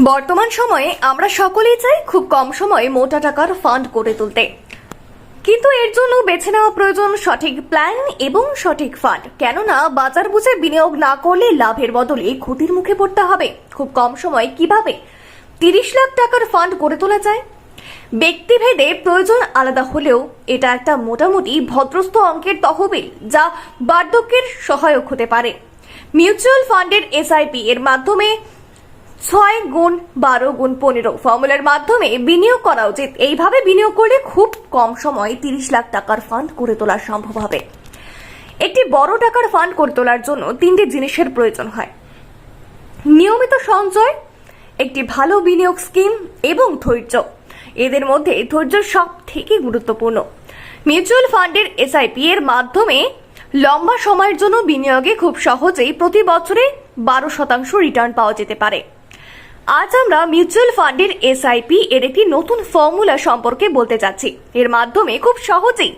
বর্তমান সময়ে আমরা সকলেই চাই খুব কম সময়ে মোটা টাকার ফান্ড করে তুলতে। কিন্তু এর জন্য বেছে নেওয়া প্রয়োজন সঠিক প্ল্যান এবং সঠিক ফান্ড কেননা, বাজার বুঝে বিনিয়োগ না করলে লাভের বদলে ক্ষতির মুখে পড়তে হবে। খুব কম সময়ে কীভাবে তিরিশ লাখ টাকার ফান্ড গড়ে তোলা যায়? ব্যক্তিভেদে প্রয়োজন আলাদা হলেও এটা একটা মোটামুটি ভদ্রস্থ অঙ্কের তহবিল যা বার্ধক্যের সহায়ক হতে পারে। মিউচুয়াল ফান্ডের এসআইপি এর মাধ্যমে ছয় গুণ বারো গুণ পনেরো। ফর্মুলার মাধ্যমে বিনিয়োগ করা উচিত। এইভাবে বিনিয়োগ করলে খুব কম সময়ে তিরিশ লাখ টাকার ফান্ড করে তোলা সম্ভব হবে। একটি বড় টাকার ফান্ড করে তোলার জন্য তিনটি জিনিসের প্রয়োজন হয়। নিয়মিত সঞ্চয়, একটি ভালো বিনিয়োগ স্কিম এবং ধৈর্য। এদের মধ্যে ধৈর্য সব থেকে গুরুত্বপূর্ণ। মিউচুয়াল ফান্ডের এসআইপি এর মাধ্যমে লম্বা সময়ের জন্য বিনিয়োগে খুব সহজেই প্রতি বছরে বারো শতাংশ রিটার্ন পাওয়া যেতে পারে। আজ আমরা মিউচুয়াল ফান্ডের এসআইপি এর একটি নতুন ফর্মুলা সম্পর্কে বলতে যাচ্ছি। এর মাধ্যমে খুব সহজেই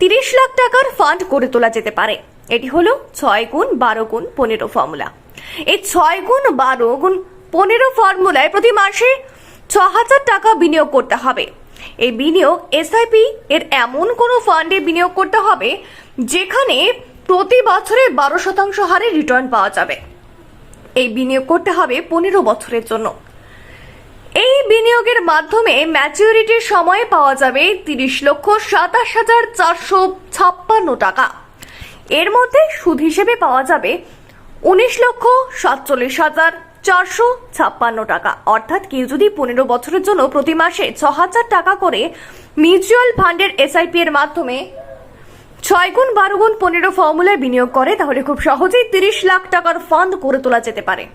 তিরিশ লাখ টাকার ফান্ড করে তোলা যেতে পারে। এটি হলো ছয় গুণ বারো গুণ পনেরো ফর্মুলা এই ছয় গুণ বারো গুণ পনেরো ফর্মুলায় প্রতি মাসে ছ হাজার টাকা বিনিয়োগ করতে হবে। এই বিনিয়োগ এসআইপি এর এমন কোনো ফান্ডে বিনিয়োগ করতে হবে, যেখানে প্রতি বছরে বারো শতাংশ হারে রিটার্ন পাওয়া যাবে। এই বিনিয়োগ করতে হবে পনেরো বছরের জন্য। এই বিনিয়োগের মাধ্যমে ম্যাচিউরিটির সময়ে পাওয়া যাবে তিরিশ লক্ষ সাতাশ হাজার চারশো ছাপ্পান্ন টাকা। এর মধ্যে সুদ হিসেবে পাওয়া যাবে উনিশ লক্ষ সাতচল্লিশ হাজার চারশো ছাপ্পান্ন টাকা। অর্থাৎ কেউ যদি পনেরো বছরের জন্য প্রতি মাসে ছ হাজার টাকা করে মিউচুয়াল ফান্ডের এসআইপি এর মাধ্যমে ছয় গুণ বারো গুণ পনেরো ফর্মুলায় বিনিয়োগ করে, তাহলে খুব সহজেই তিরিশ লাখ টাকার ফান্ড করে তোলা যেতে পারে।